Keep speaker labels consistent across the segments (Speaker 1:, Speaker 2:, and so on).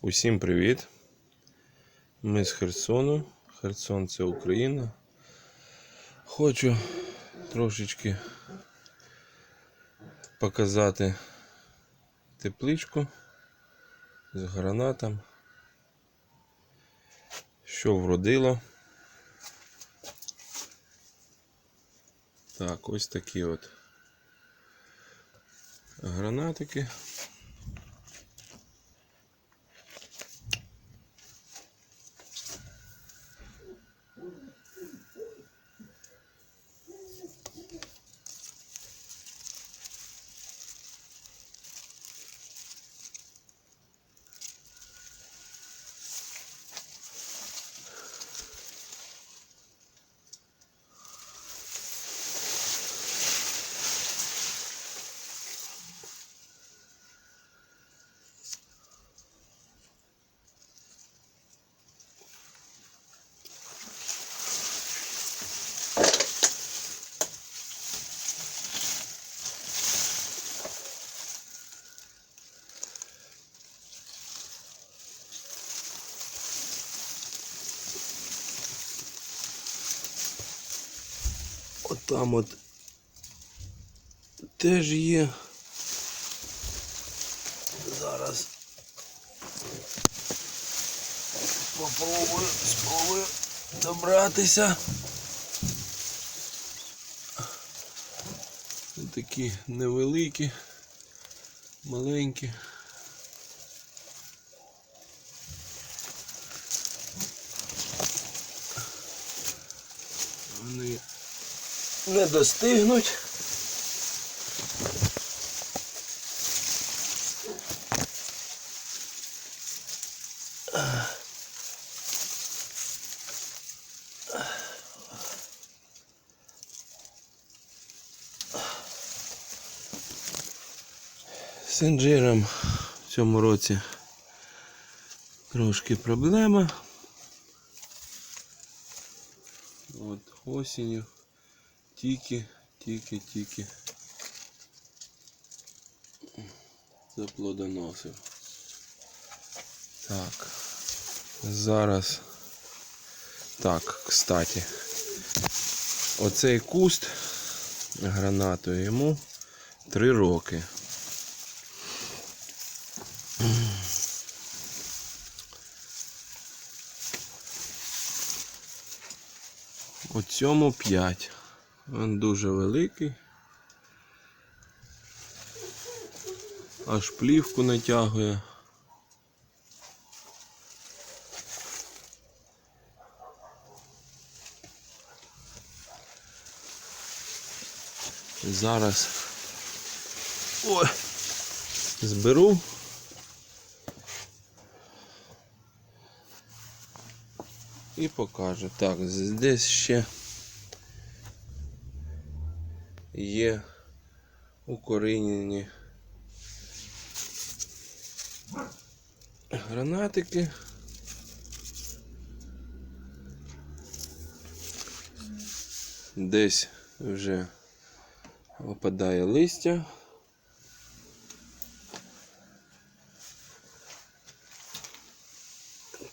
Speaker 1: Усім привіт! Ми з Херсону. Херсон це Україна. Хочу трошечки показати тепличку з гранатом. Що вродило. Так, ось такі от гранатики. Там от теж є. Зараз попробую, спробую добратися. Такі невеликі, маленькі. Вони не достигнуть. З інжиром в цьому році трошки проблема. От осінню тільки, тільки, тільки заплодоносив. Так. Зараз. Так, кстати. Оцей куст гранатою йому 3 роки. У цьому 5. Він дуже великий. Аж плівку натягує. Зараз ой, зберу. І покажу. Так, здесь ще є укорінені гранатики. Десь вже опадає листя.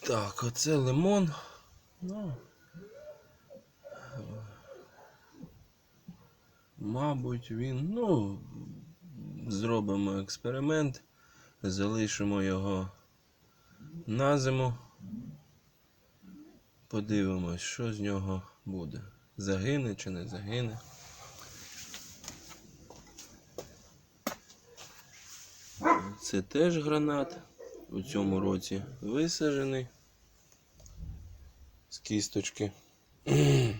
Speaker 1: Так, оце лимон. Ну, мабуть, він, ну, зробимо експеримент, залишимо його на зиму. Подивимось, що з нього буде. Загине чи не загине. Це теж гранат. У цьому році висаджений з кісточки.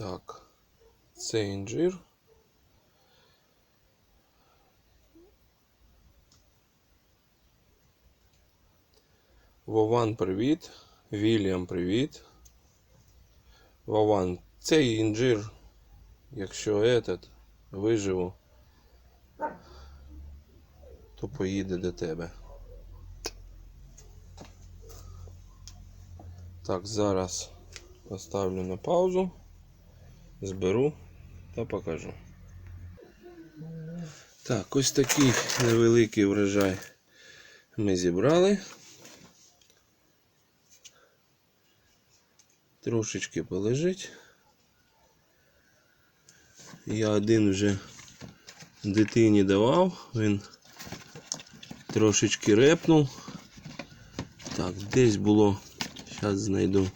Speaker 1: Так, це інжир. Вован, привіт. Вільям, привіт. Вован, цей інжир, якщо этот виживу, то поїде до тебе. Так, зараз поставлю на паузу, зберу та покажу. Так, ось такий невеликий врожай Ми зібрали. Трошечки полежить. Я один вже дитині давав, він трошечки репнув. Так, десь було. Зараз знайду.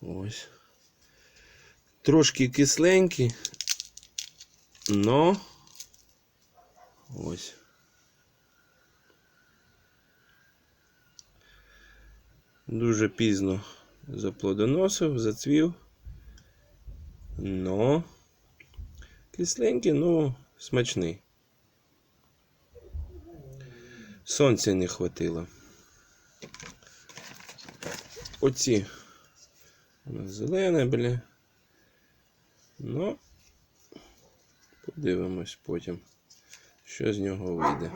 Speaker 1: Ось. Трошки кисленький, но ось. Дуже пізно заплодоносив, зацвів. Но кисленький, ну смачний. Сонця не хватило. Оці у нас зелене, бля. Ну, подивимось потім, що з нього вийде.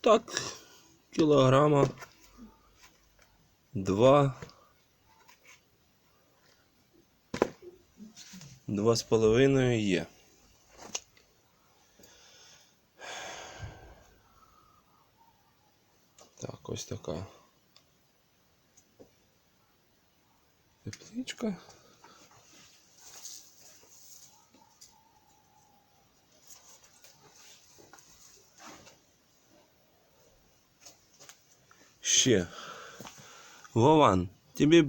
Speaker 1: Так, кілограма два. Два з половиною є. Так, ось така. Тепличка. Ще. Вован, тобі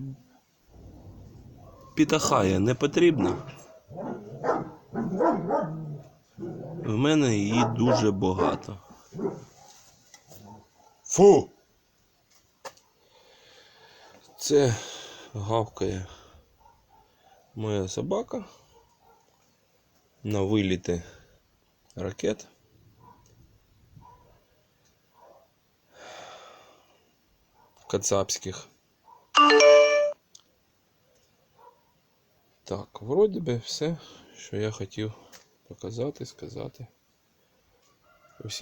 Speaker 1: пітахая не потрібно? В мене її дуже багато. Фу! Це гавкає моя собака на виліти ракет. Кацапських. Так, вроді би все, що я хотів показати, сказати.